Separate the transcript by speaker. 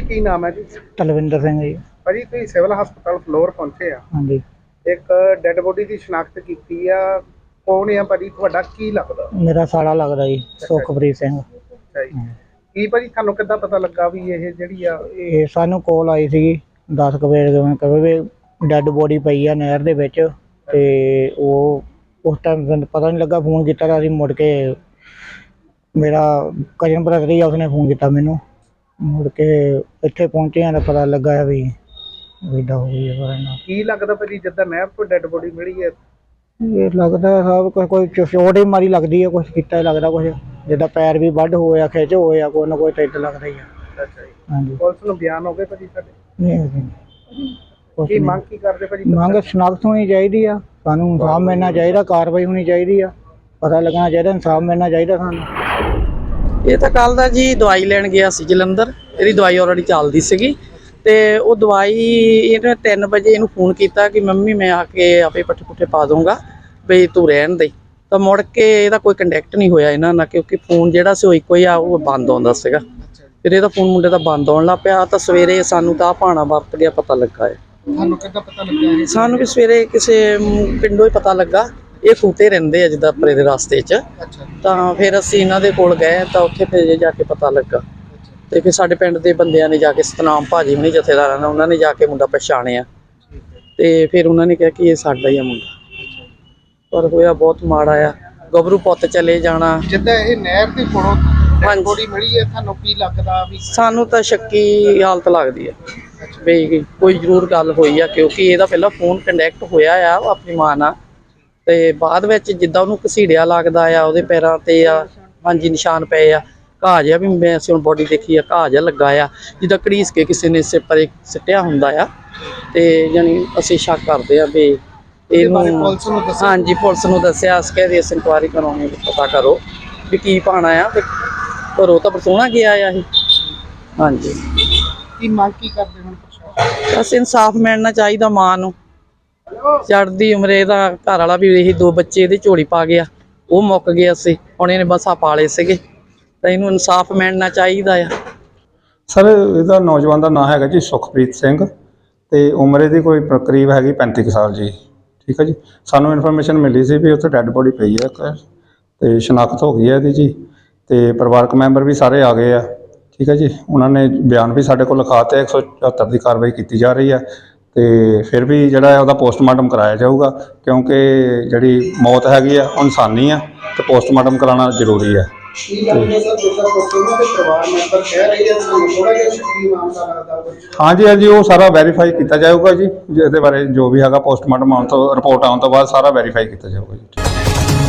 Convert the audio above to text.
Speaker 1: ਨਾਮ ਹੈ ਜੀ?
Speaker 2: ਤਲਵਿੰਦਰ ਸਿੰਘ ਜੀ।
Speaker 1: ਭਾਜੀ ਤੁਸੀਂ ਸਿਵਲ ਹਸਪਤਾਲ ਫਲੋਰ ਪਹੁੰਚੇ ਆ।
Speaker 2: ਹਾਂਜੀ।
Speaker 1: ਇੱਕ ਡੈੱਡ ਬੋਡੀ ਦੀ ਸ਼ਨਾਖਤ ਕੀਤੀ ਆ। ਕੌਣ ਆ ਭਾਜੀ? ਤੁਹਾਡਾ ਕੀ ਲੱਗਦਾ?
Speaker 2: ਮੇਰਾ ਸਾਲਾ ਲੱਗਦਾ ਜੀ ਸੁਖਪ੍ਰੀਤ ਸਿੰਘ।
Speaker 1: ਅੱਛਾ ਜੀ। ਕੀ ਭਾਜੀ ਤੁਹਾਨੂੰ ਕਿੱਦਾਂ ਪਤਾ ਲੱਗਾ ਵੀ ਇਹ ਜਿਹੜੀ ਆ
Speaker 2: ਇਹ ਸਾਨੂੰ ਕਾਲ ਆਈ ਸੀਗੀ 10 ਕੁ ਵਜੇ ਦੇ ਕਹੇ ਵੀ ਡੈੱਡ ਬੋਡੀ ਪਈ ਆ ਨਹਿਰ ਦੇ ਵਿੱਚ ਤੇ ਉਹ ਉਸ ਟਾਈਮ ਪਤਾ ਨਹੀਂ ਲੱਗਾ ਫੋਨ ਕੀਤਾ ਤਾਂ ਅਸੀਂ ਮੁੜ ਕੇ ਮੇਰਾ ਕਜ਼ਨ ਬ੍ਰਦਰ ਹੀ ਆ ਉਸਨੇ ਫੋਨ ਕੀਤਾ ਮੈਨੂੰ। ਮੁੜ ਕੇ ਇੱਥੇ ਪਹੁੰਚੇ ਆ ਤਾਂ ਪਤਾ ਲੱਗਾ ਵੀ ਇਦਾਂ ਹੋ ਗਈ ਪਰ ਇਹਨਾਂ
Speaker 1: ਕੀ ਲੱਗਦਾ ਭਾਜੀ ਜਿੱਦਾਂ ਨਹਿਰ ਤੋਂ ਡੈੱਡ ਬੋਡੀ ਮਿਲੀ ਹੈ?
Speaker 2: ਇਹ ਲੱਗਦਾ ਸਭ ਕੁਛ ਕੋਈ ਚੋਟ ਹੀ ਮਾਰੀ ਲੱਗਦੀ ਹੈ ਕੁਝ ਕੀਤਾ ਹੀ ਲੱਗਦਾ ਕੁਝ ਜਿੱਦਾਂ ਪੈਰ ਵੀ ਵੱਢ ਹੋਇਆ ਖਿੱਚ ਹੋਇਆ ਕੋਈ ਨਾ ਕੋਈ ਏਦਾਂ ਲੱਗਦਾ ਹੀ ਆ।
Speaker 1: ਅੱਛਾ ਜੀ।
Speaker 2: ਹਾਂਜੀ।
Speaker 1: ਪੁਲਿਸ ਨੂੰ ਬਿਆਨ ਹੋ ਗਏ ਭਾਜੀ ਸਾਡੇ
Speaker 2: ਨਹੀਂ ਨਹੀਂ। ਕੁਛ
Speaker 1: ਕੀ
Speaker 2: ਨਹੀਂ।
Speaker 1: ਮੰਗ ਕੀ ਕਰਦੇ ਭਾਜੀ
Speaker 2: ਮੰਗ ਸ਼ਨਾਖਤ ਹੋਣੀ ਚਾਹੀਦੀ ਆ। ਸਾਨੂੰ ਇਨਸਾਫ ਮਿਲਣਾ ਚਾਹੀਦਾ ਕਾਰਵਾਈ ਹੋਣੀ ਚਾਹੀਦੀ ਆ। ਪਤਾ ਲੱਗਣਾ ਚਾਹੀਦਾ ਇਨਸਾਫ ਮਿਲਣਾ ਚਾਹੀਦਾ ਸਾਨੂੰ।
Speaker 3: ਇਹ ਤਾਂ ਕੱਲ ਦਾ ਜੀ ਦਵਾਈ ਲੈਣ ਗਿਆ ਸੀ ਜਲੰਧਰ ਇਹਦੀ ਦਵਾਈ ਆਲਰੇਡੀ ਚੱਲਦੀ ਸੀਗੀ ਤੇ ਉਹ ਦਵਾਈ ਇਹਨੇ 3 ਵਜੇ ਇਹਨੂੰ ਫੋਨ ਕੀਤਾ ਕਿ ਮੰਮੀ ਮੈਂ ਆ ਕੇ ਆਪੇ ਪੱਠੇ ਪੁੱਠੇ ਪਾ ਦੂੰਗਾ ਬਈ ਤੂੰ ਰਹਿਣ ਦੇ। ਤਾਂ ਮੁੜ ਕੇ ਇਹਦਾ ਕੋਈ ਕੰਟੈਕਟ ਨਹੀਂ ਹੋਇਆ ਇਹਨਾਂ ਨਾਲ ਕਿਉਂਕਿ ਫੋਨ ਜਿਹੜਾ ਸੀ ਉਹ ਇੱਕੋ ਹੀ ਆ ਉਹ ਬੰਦ ਆਉਂਦਾ ਸੀਗਾ। ਫਿਰ ਇਹਦਾ ਫੋਨ ਮੁੰਡੇ ਦਾ ਬੰਦ ਆਉਣ ਲੱਗ ਪਿਆ ਤਾਂ ਸਵੇਰੇ ਸਾਨੂੰ ਤਾਂ ਭਾਣਾ ਵਰਤ ਗਿਆ ਪਤਾ ਲੱਗਾ ਹੈ
Speaker 1: ਤੁਹਾਨੂੰ ਕਿੱਦਾਂ ਪਤਾ ਲੱਗਿਆ ਇਹ?
Speaker 3: ਸਾਨੂੰ ਵੀ ਸਵੇਰੇ ਕਿਸੇ ਪਿੰਡੋਂ ਹੀ ਪਤਾ ਲੱਗਾ ਇਹ ਖੂਤੇ ਰਹਿੰਦੇ ਆ ਜਿੱਦਾਂ ਪਰੇ ਦੇ ਰਸਤੇ 'ਚ। ਤਾਂ ਫਿਰ ਅਸੀਂ ਇਹਨਾਂ ਦੇ ਕੋਲ ਗਏ ਤਾਂ ਉੱਥੇ ਫਿਰ ਜਾ ਕੇ ਪਤਾ ਲੱਗਾ। ਤੇ ਫਿਰ ਸਾਡੇ ਪਿੰਡ ਦੇ ਬੰਦਿਆਂ ਨੇ ਜਾ ਕੇ ਸਤਨਾਮ ਭਾਜੀ ਹੁਣੀ ਜਥੇਦਾਰਾਂ ਨੇ ਉਹਨਾਂ ਨੇ ਜਾ ਕੇ ਮੁੰਡਾ ਪਛਾਣਿਆ। ਤੇ ਫਿਰ ਉਹਨਾਂ ਨੇ ਕਿਹਾ ਕਿ ਇਹ ਸਾਡਾ ਹੀ ਆ ਮੁੰਡਾ। ਪਰ ਹੋਇਆ ਬਹੁਤ ਮਾੜਾ ਆ। ਗੱਭਰੂ ਪੁੱਤ ਚਲੇ ਜਾਣਾ।
Speaker 1: ਜਿੱਦਾਂ ਇਹ ਨਹਿਰ ਦੇ
Speaker 3: ਹਾਂਜੀ।
Speaker 1: ਬੋਡੀ ਮਿਲੀ ਹੈ ਤੁਹਾਨੂੰ ਕੀ ਲੱਗਦਾ ਵੀ
Speaker 3: ਸਾਨੂੰ ਤਾਂ ਸ਼ੱਕੀ ਹਾਲਤ ਲੱਗਦੀ ਆ। ਵੀ ਕੋਈ ਜ਼ਰੂਰ ਗੱਲ ਹੋਈ ਆ ਕਿਉਂਕਿ ਇਹਦਾ ਪਹਿਲਾਂ ਫੋਨ ਕੰਟੈਕਟ ਹੋਇਆ ਆ ਆਪਣੀ ਮਾਂ ਨਾਲ। ਤੇ ਬਾਅਦ ਵਿੱਚ ਜਿੱਦਾਂ ਉਹਨੂੰ ਘਸੀੜਿਆ ਲੱਗਦਾ ਆ ਉਹਦੇ ਪੈਰਾਂ ਤੇ ਆ ਹਾਂਜੀ ਨਿਸ਼ਾਨ ਪਏ ਆ। ਘਾਹ ਜਿਹਾ ਵੀ ਮੈਂ ਅਸੀਂ ਹੁਣ ਬੋਡੀ ਦੇਖੀ ਆ ਘਾਹ ਜਿਹਾ ਲੱਗਾ ਆ ਜਿੱਦਾਂ ਘੜੀਸ ਕੇ ਕਿਸੇ ਨੇ ਇਸੇ ਪਰੇ ਸਿੱਟਿਆ ਹੁੰਦਾ ਆ। ਤੇ ਯਾਨੀ ਅਸੀਂ ਸ਼ੱਕ ਕਰਦੇ ਆ ਵੀ ਇਹਨੂੰ ਹਾਂਜੀ ਪੁਲਿਸ ਨੂੰ ਦੱਸਿਆ ਅਸੀਂ ਕਹਿੰਦੇ ਇਸ ਇਨਕੁਆਇਰੀ ਕਰਾਉਣੀ ਪਤਾ ਕਰੋ ਵੀ ਕੀ ਪਾਣਾ ਆ ਤੇ ਘਰੋਂ ਤਾਂ ਬਰਸੋਣਾ ਗਿਆ ਆ ਇਹ। ਹਾਂਜੀ।
Speaker 1: ਕੀ ਮੰਗ ਕੀ ਕਰਦੇ ਹੁਣ
Speaker 3: ਬਸ ਇਨਸਾਫ ਮਿਲਣਾ ਚਾਹੀਦਾ ਮਾਂ ਨੂੰ। ਚੜਦੀ ਉਮਰੇ ਦਾ ਘਰ ਵਾਲਾ ਵੀ ਇਹੀ ਦੋ ਬੱਚੇ ਇਹਦੇ ਝੋਲੀ ਪਾ ਗਿਆ। ਉਹ ਮੁੱਕ ਗਿਆ ਸੀ ਹੁਣ ਇਹਨੇ ਬਸਾ ਪਾਲੇ ਸੀਗੇ। ਤਾਂ ਇਹਨੂੰ ਇਨਸਾਫ ਮਿਲਣਾ ਚਾਹੀਦਾ ਆ।
Speaker 4: ਸਰ, ਇਹਦਾ ਨੌਜਵਾਨ ਦਾ ਨਾਮ ਹੈਗਾ ਜੀ ਸੁਖਪ੍ਰੀਤ ਸਿੰਘ ਤੇ ਉਮਰ ਇਹਦੀ ਕੋਈ ਪ- ਹੈਗੀ 35 ਸਾਲ ਜੀ। ਠੀਕ ਹੈ ਜੀ? ਸਾਨੂੰ ਇਨਫੋਰਮੇਸ਼ਨ ਮਿਲੀ ਸੀ ਵੀ ਉੱਥੇ ਡੈੱਡ ਬੋਡੀ ਪਈ ਹੈ ਇੱਕ ਤੇ ਸ਼ਨਾਖਤ ਹੋ ਗਈ ਹੈ ਇਹਦੀ ਜੀ ਤੇ ਪਰਿਵਾਰਕ ਮੈਂਬਰ ਵੀ ਸਾਰੇ ਆ ਗਏ ਆ। ਠੀਕ ਹੈ ਜੀ? ਉਹਨਾਂ ਨੇ ਬਿਆਨ ਵੀ ਸਾਡੇ ਕੋਲ ਲਿਖਾਤੇ 174 ਦੀ ਕਾਰਵਾਈ ਕੀਤੀ ਜਾ ਰਹੀ ਹੈ ਤੇ ਫਿਰ ਵੀ ਜਿਹੜਾ ਹੈ ਉਹਦਾ ਪੋਸਟਮਾਰਟਮ ਕਰਾਇਆ ਜਾਊਗਾ ਕਿਉਂਕਿ ਜਿਹੜੀ ਮੌਤ ਹੈਗੀ ਆ ਉਹ ਇਨਸਾਨੀ ਆ ਤੇ ਪੋਸਟਮਾਰਟਮ ਕਰਾਉਣਾ ਜ਼ਰੂਰੀ ਹੈ
Speaker 1: ਕੀ ਲੱਗਦਾ ਸਰ ਜਿੱਦਾਂ ਪਰਸੋਂ ਦੇ ਪਰਿਵਾਰ ਮੈਂਬਰ ਕਹਿ ਰਹੇ ਆ ਸਾਨੂੰ ਥੋੜਾ ਜਿਹਾ ਸ਼ੱਕੀ ਮਾਮਲਾ ਲੱਗਦਾ ਕੁਝ
Speaker 4: ਹਾਂਜੀ ਹਾਂਜੀ ਉਹ ਸਾਰਾ ਵੈਰੀਫਾਈ ਕੀਤਾ ਜਾਊਗਾ ਜੀ ਜਿਹਦੇ ਬਾਰੇ ਜੋ ਵੀ ਹੈਗਾ ਪੋਸਟਮਾਰਟਮ ਆਉਣ ਤੋਂ ਰਿਪੋਰਟ ਆਉਣ ਤੋਂ ਬਾਅਦ ਸਾਰਾ ਵੈਰੀਫਾਈ ਕੀਤਾ ਜਾਊਗਾ ਜੀ।